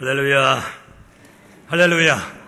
할렐루야. 할렐루야.